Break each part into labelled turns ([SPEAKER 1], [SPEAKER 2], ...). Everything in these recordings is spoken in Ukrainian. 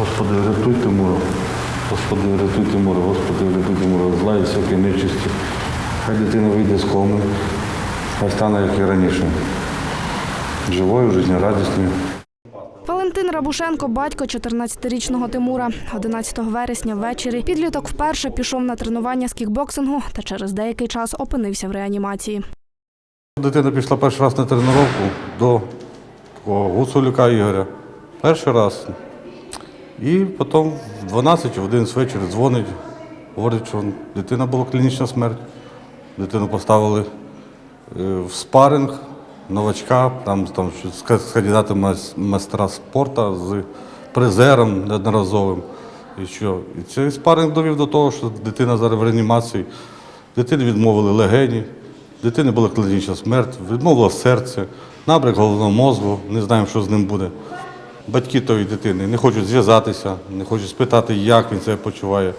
[SPEAKER 1] Господи, рятуй Тимура. Господи, рятуй Тимура, Господи, рятуй Тимура, зла і всякої нечисті. Хай дитина вийде з коми, хай стане, як і раніше. Живою, життєрадісною.
[SPEAKER 2] Валентин Рабушенко, батько 14-річного Тимура. 11 вересня ввечері підліток вперше пішов на тренування з кікбоксингу та через деякий час опинився в реанімації.
[SPEAKER 1] Дитина пішла перший раз на тренування до Гуцулюка Ігоря. Перший раз. І потім в 12 в 11 вечора дзвонить, говорить, що дитина була клінічна смерть. Дитину поставили е, в спаринг новачка, там, там з ка- з кандидатом майстра спорту, з призером неодноразовим. І що? І цей спаринг довів до того, що дитина зараз в реанімації. Дитині відмовили легені, дитини була клінічна смерть, відмовило серце, набряк головного мозку, не знаємо, що з ним буде. Батьки тої дитини не хочуть зв'язатися, не хочуть спитати, як він себе почуває.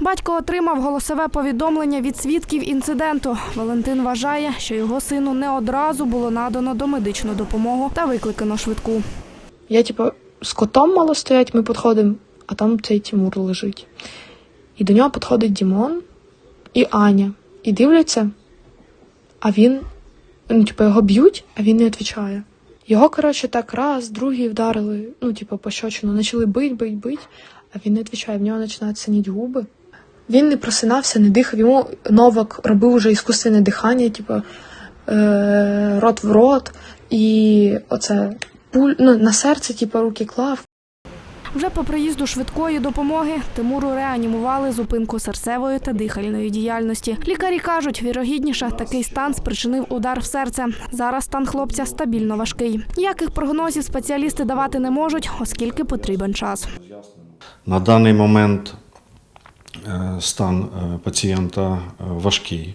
[SPEAKER 2] Батько отримав голосове повідомлення від свідків інциденту. Валентин вважає, що його сину не одразу було надано домедичну допомогу та викликано швидку.
[SPEAKER 3] Я, типу, з котом мало стоять, ми підходимо, а там цей Тимур лежить. І до нього підходить Дімон і Аня. І дивляться, а він, ну, типу, його б'ють, а він не відповідає. Його, коротше, так раз, другий вдарили, ну, типу, пощочину, почали бить, бить, бить, а він не відповідає, в нього починають синіти губи. Він не просинався, не дихав. Йому Новак робив уже іскусственне дихання, типу, е- рот в рот, і оце пуль, ну, на серце, типу, руки клав.
[SPEAKER 2] Вже по приїзду швидкої допомоги Тимуру реанімували зупинку серцевої та дихальної діяльності. Лікарі кажуть, вірогідніше такий стан спричинив удар в серце. Зараз стан хлопця стабільно важкий. Ніяких прогнозів спеціалісти давати не можуть, оскільки потрібен час.
[SPEAKER 4] На даний момент е, стан е, пацієнта е, важкий.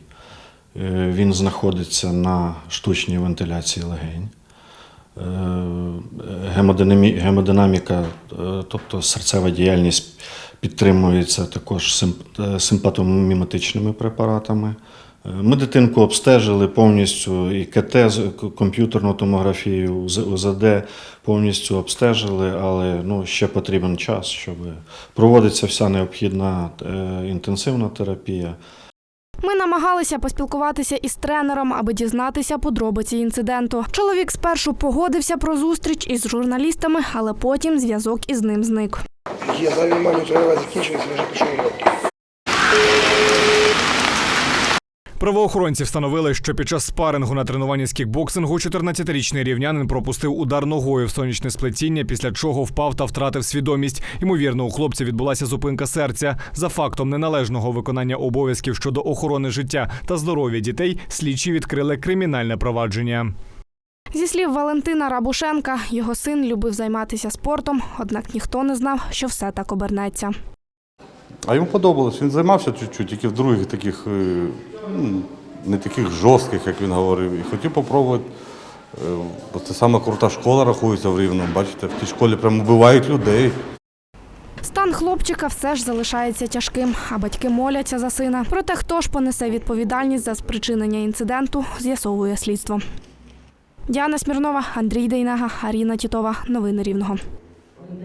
[SPEAKER 4] Він знаходиться на штучній вентиляції легень. Гемодинаміка, тобто серцева діяльність підтримується також е, препаратами. Е, Ми дитинку обстежили повністю і КТ, з- комп'ютерну томографію, УЗ- УЗД повністю обстежили, але ну, ще потрібен час, щоб проводиться вся необхідна е, інтенсивна терапія.
[SPEAKER 2] Ми намагалися поспілкуватися із тренером, аби дізнатися подробиці інциденту. Чоловік спершу погодився про зустріч із журналістами, але потім зв'язок із ним зник.
[SPEAKER 5] Я внимание, тренування закінчились, вже пішов
[SPEAKER 6] Правоохоронці встановили, що під час спарингу на тренуванні з кікбоксингу 14-річний рівнянин пропустив удар ногою в сонячне сплетіння, після чого впав та втратив свідомість. Ймовірно, у хлопця відбулася зупинка серця. За фактом неналежного виконання обов'язків щодо охорони життя та здоров'я дітей слідчі відкрили кримінальне провадження.
[SPEAKER 2] Зі слів Валентина Рабушенка, його син любив займатися спортом, однак ніхто не знав, що все так обернеться.
[SPEAKER 1] А йому подобалось. Він займався чуть-чуть, тільки в других таких, е, ну, не таких жорстких, як він говорив. І хотів попробувати. е, Бо це саме крута школа рахується в Рівному. Бачите, в тій школі прямо вбивають людей.
[SPEAKER 2] Стан хлопчика все ж залишається тяжким, а батьки моляться за сина. Проте хто ж понесе відповідальність за спричинення інциденту, з'ясовує слідство. Діана Смірнова, Андрій Дейнага, Аріна Тітова. Новини Рівного.